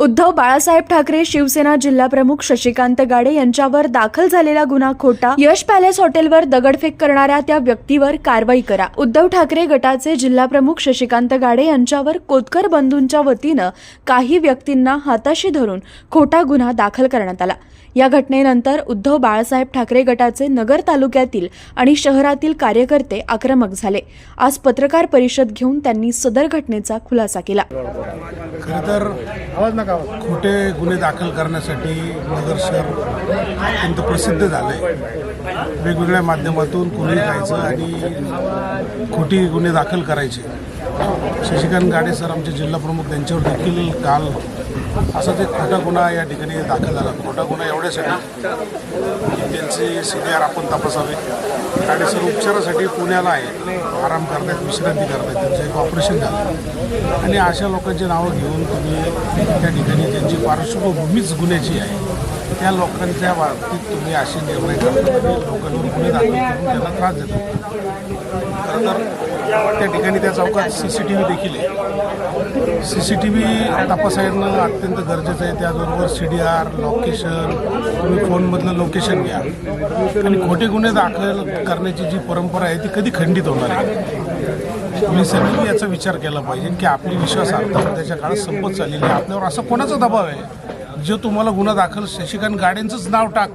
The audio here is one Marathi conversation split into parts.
उद्धव बाळासाहेब ठाकरे शिवसेना जिल्हाप्रमुख शशिकांत गाडे यांच्यावर दाखल झालेला गुन्हा खोटा यश पॅलेस हॉटेलवर दगडफेक करणाऱ्या त्या व्यक्तीवर कारवाई करा. उद्धव ठाकरे गटाचे जिल्हाप्रमुख शशिकांत गाडे यांच्यावर कोतकर बंधूंच्या वतीनं काही व्यक्तींना हाताशी धरून खोटा गुन्हा दाखल करण्यात आला. या घटनेनंतर उद्धव बाळासाहेब ठाकरे गटाचे नगर तालुक्यातील आणि शहरातील कार्यकर्ते आक्रमक झाले. आज पत्रकार परिषद घेऊन त्यांनी सदर घटनेचा खुलासा केला. खोटे गुन्हे दाखल करण्यासाठी नगर शहर अत्यंत प्रसिद्ध झालं. आहे वेगवेगळ्या माध्यमातून कुणी जायचं आणि खोटी गुन्हे दाखल करायचे. शशिकांत गाडे सर आमचे जिल्हाप्रमुख त्यांच्यावर देखील काल असाच एक खोटा गुन्हा या ठिकाणी दाखल झाला. खोटा गुन्हा एवढ्यासाठी की त्यांचे सी डी आर आपण तपासावे. गाडे सर उपचारासाठी पुण्याला आहे. आराम करतायत विश्रांती करतायत. त्यांचं एक ऑपरेशन झालं. आणि अशा लोकांची नावं घेऊन तुम्ही त्या ठिकाणी त्यांची पार्श्वभूमीच गुन्ह्याची आहे. त्या लोकांच्या बाबतीत तुम्ही असे निर्णय करता लोकांवर गुन्हे दाखल करून त्यांना त्रास देतो तर त्या ठिकाणी त्या चौकात सी सी टी व्ही देखील आहे. सी सी टी व्ही तपासायनं अत्यंत गरजेचं आहे. त्याचबरोबर सी डी आर लोकेशन तुम्ही फोनमधलं लोकेशन घ्या. आणि खोटे गुन्हे दाखल करण्याची जी परंपरा आहे ती कधी खंडित होणार आहे? पोलिसांनी याचा विचार केला पाहिजे की आपली विश्वासार्हता सध्याच्या काळात संपत चाललेली आहे. आपल्यावर असा कोणाचा दबाव आहे? जो तुम्हाला गुन्हा दाखल शशिकांत गाड्यांचंच नाव टाक.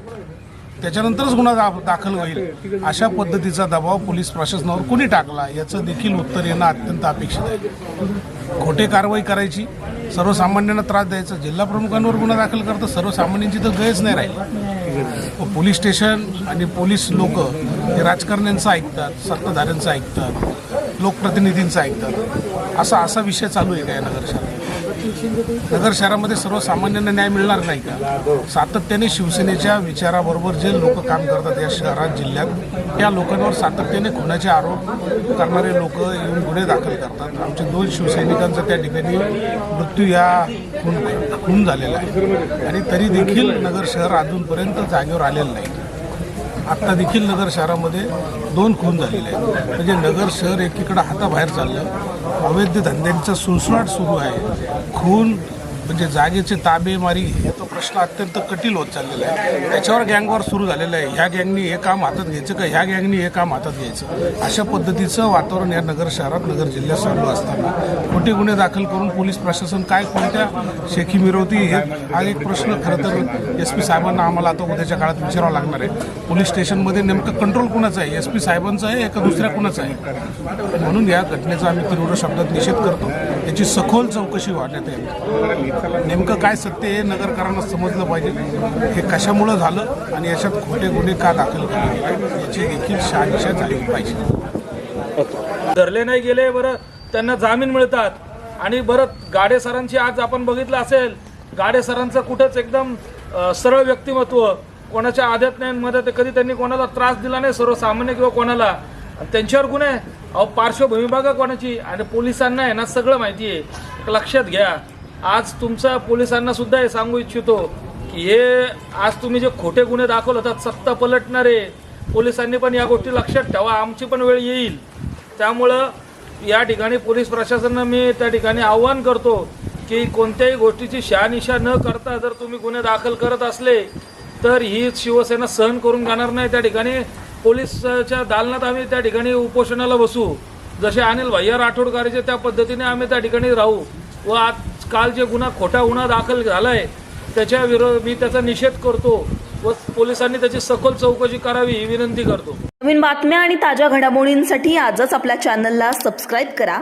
त्याच्यानंतरच गुन्हा दाखल होईल. अशा पद्धतीचा दबाव पोलीस प्रशासनावर कोणी टाकला याचं देखील उत्तर येणं अत्यंत अपेक्षित आहे. खोटे कारवाई करायची सर्वसामान्यांना त्रास द्यायचा जिल्हा प्रमुखांवर गुन्हा दाखल करता सर्वसामान्यांची तर गयच नाही राहील. पोलीस स्टेशन आणि पोलीस लोक हे राजकारण्यांचं ऐकतात सत्ताधाऱ्यांचं ऐकतात लोकप्रतिनिधींचं ऐकतात. असा असा विषय चालू आहे काय नगर शहरात नगर शहरामध्ये सर्वसामान्यांना न्याय मिळणार नाही का? सातत्याने शिवसेनेच्या विचाराबरोबर जे लोक काम करतात या शहरात जिल्ह्यात त्या लोकांवर सातत्याने खुनाचे आरोप करणारे लोक येऊन गुन्हे दाखल करतात. आमचे दोन शिवसैनिकांचा त्या ठिकाणी मृत्यू या खून खून झालेला आहे. आणि तरी देखील नगर शहर अजूनपर्यंत जागेवर आलेलं नाही. आत्ता देखील नगर शहरामध्ये दोन खून झालेले आहेत. म्हणजे नगर शहर एकीकडं हाताबाहेर चाललं. अवैध धंद्यांचा सुळसुळाट सुरू आहे. खून म्हणजे जागेचे ताबेमारी याचा प्रश्न अत्यंत कठीण होत चाललेला आहे. त्याच्यावर गँगवार सुरू झालेलं आहे. ह्या गँगनी हे काम हातात घ्यायचं का? ह्या गँगनी हे काम हातात घ्यायचं? अशा पद्धतीचं वातावरण या नगर शहरात नगर जिल्ह्यात चालू असताना खोटे गुन्हे दाखल करून पोलीस प्रशासन काय कोणत्या शेखी मिरवती हे हा एक प्रश्न खरं तर एस पी साहेबांना आम्हाला आता उद्याच्या काळात विचारावं लागणार आहे. पोलीस स्टेशनमध्ये नेमकं कंट्रोल कुणाचं आहे? एस पी साहेबांचं आहे का दुसऱ्या कुणाचं आहे? म्हणून या घटनेचा आम्ही तीव्र शब्दात निषेध करतो. याची सखोल चौकशी वाढण्यात आहे नेमकं काय सत्य हे नगरकरांना समजलं पाहिजे. हे कशामुळं झालं आणि याच्यात खोटे गुन्हे का दाखल केले? याची देखील शहानिशा झाली पाहिजे. धरले नाही गेले बरं त्यांना जामीन मिळतात. आणि बरं गाडे सरांची आज आपण बघितलं असेल गाडे सरांचं कुठंच एकदम सरळ व्यक्तिमत्व कोणाच्या आध्यात्म्यांमध्ये ते कधी त्यांनी कोणाला त्रास दिला नाही सर्वसामान्य किंवा कोणाला. आणि त्यांच्यावर गुन्हे अहो पार्श्वभूमी बघा कोणाची. आणि पोलिसांना आहे ना सगळं माहिती आहे. लक्षात घ्या. आज तुमचा पोलिसांना सुद्धा हे सांगू इच्छितो की हे आज तुम्ही जे खोटे गुन्हे दाखवलं सत्ता पलटणारे पोलिसांनी पण या गोष्टी लक्षात ठेवा आमची पण वेळ येईल. त्यामुळं या ठिकाणी पोलीस प्रशासनानं मी त्या ठिकाणी आव्हान करतो की कोणत्याही गोष्टीची शहानिशा न करता जर तुम्ही गुन्हे दाखल करत असले तर ही शिवसेना सहन करून जाणार नाही. त्या ठिकाणी पोलीसच्या दालनात आम्ही त्या ठिकाणी उपोषणाला बसू. जसे अनिल भैया राठोड त्या पद्धतीने आम्ही त्या ठिकाणी राहू व आज काल जे गुन्हा खोटा गुन्हा दाखल झालाय त्याच्या विरोध मी त्याचा निषेध करतो व पोलिसांनी त्याची सखोल चौकशी करावी ही विनंती करतो. नवीन बातम्या आणि ताज्या घडामोडींसाठी आजच आपल्या चॅनलला सबस्क्राईब करा.